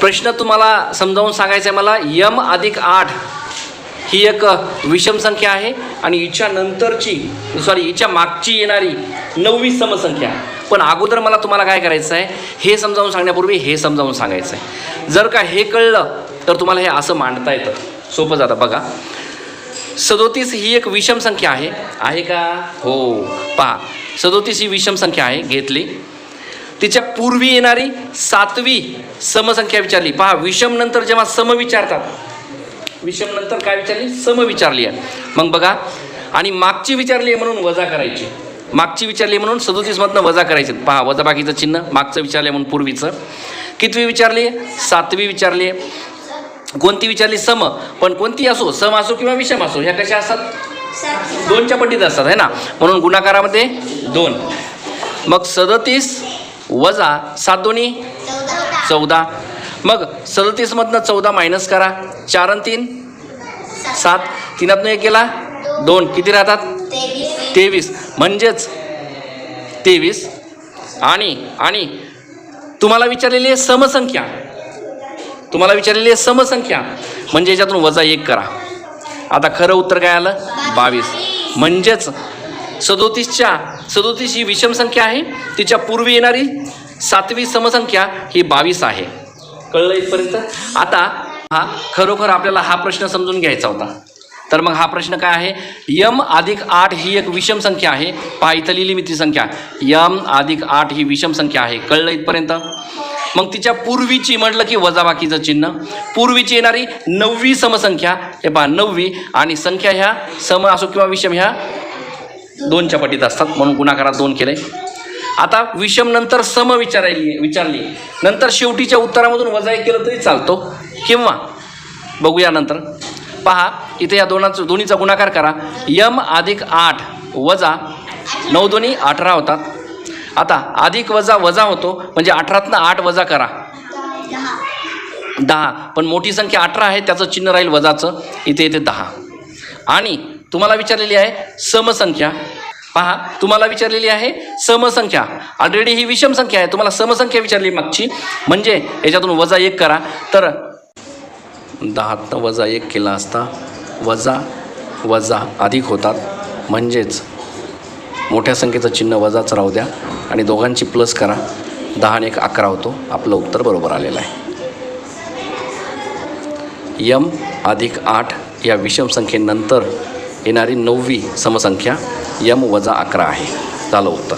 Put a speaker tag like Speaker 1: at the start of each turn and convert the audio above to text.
Speaker 1: प्रश्न तुम्हाला समजावून सांगायचा आहे मला. यम अधिक आठ ही एक विषम संख्या आहे आणि हिच्या नंतरची सॉरी हिच्या मागची येणारी नववी समसंख्या आहे. पण अगोदर मला तुम्हाला काय करायचं आहे हे समजावून सांगण्यापूर्वी हे समजावून सांगायचं आहे. जर का हे कळलं तर तुम्हाला हे असं मांडता येतं. सोपं जातं बघा. सदोतीस ही एक विषम संख्या आहे. आहे का? हो. पहा. सदोतीस ही विषम संख्या आहे घेतली. तिच्या पूर्वी येणारी सातवी समसंख्या विचारली. पहा विषम नंतर जेव्हा सम विचारतात विषम नंतर काय विचारली? सम विचारली आहे. मग बघा आणि मागची विचारली आहे म्हणून वजा करायची. मागची विचारली आहे म्हणून सदोतीसमधनं वजा करायचे. पहा वजा बाकीचं चिन्ह मागचं विचारलं आहे म्हणून पूर्वीचं. कितवी विचारली सातवी विचारली आहे. कोणती विचारली? सम. पण कोणती असो सम असो किंवा विषम असो ह्या कशा असतात? दोनच्या पटीत असतात है ना? म्हणून गुणाकारामध्ये दोन. मग सदतीस वजा सात दोन्ही? चौदा. मग सदतीसमधनं चौदा मायनस करा. चार आणि तीन? सात. तीनातनं एक गेला दोन. किती राहतात? तेवीस. म्हणजेच तेवीस. आणि आणि तुम्हाला विचारलेली आहे समसंख्या. तुम्हाला विचारलेली आहे समसंख्या. म्हणजे याच्यातून वजा एक करा. आता खरं उत्तर काय आलं? बावीस. म्हणजेच सदोतीसच्या सदोतीस ही विषम संख्या आहे. तिच्या पूर्वी येणारी सातवी समसंख्या ही बावीस आहे. कळलं इथपर्यंत? आता हा खरोखर आपल्याला हा प्रश्न समजून घ्यायचा होता. तर मग हा प्रश्न काय आहे? यम अधिक आठ ही एक विषम संख्या आहे. पहा इथं लिहिली मी ती संख्या. यम अधिक आठ ही विषम संख्या आहे. कळलं इथपर्यंत? मग तिच्या पूर्वीची म्हटलं की वजाबाकीचं चिन्ह. पूर्वीची येणारी नववी समसंख्या. हे पहा नववी आणि संख्या ह्या सम असो किंवा विषम ह्या दोनच्या पटीत असतात म्हणून गुणाकारात दोन केले. आता विषम नंतर सम विचारायली विचारली. नंतर शेवटीच्या उत्तरामधून वजा एक केलं तरी चालतो. किंवा बघूया नंतर. पहा इथे या दोनाचं दोन्हीचा गुणाकार करा. यम अधिक आठ वजा नऊ दोन्ही अठरा होतात. आता अधिक वजा वजा होतो. म्हणजे अठरातनं आठ वजा करा. दहा. पण मोठी संख्या अठरा आहे त्याचं चिन्ह राहील वजाचं. इथे इथे दहा. आणि तुम्हाला विचारलेली आहे समसंख्या. पहा तुम्हाला विचारलेली आहे समसंख्या. ऑलरेडी ही विषम संख्या आहे. तुम्हाला समसंख्या विचारली मागची. म्हणजे याच्यातून वजा एक करा. तर दहातनं वजा एक केला असता वजा वजा अधिक होतात. म्हणजेच मोठ्या संख्येचं चिन्ह वजाच राहू द्या. आणि दोघांची प्लस करा. दहा आणि एक अकरा होतो. आपलं उत्तर बरोबर आलेलं आहे. यम अधिक आठ या विषम संख्येनंतर येणारी नववी समसंख्या यम वजा अकरा आहे. झालं उत्तर.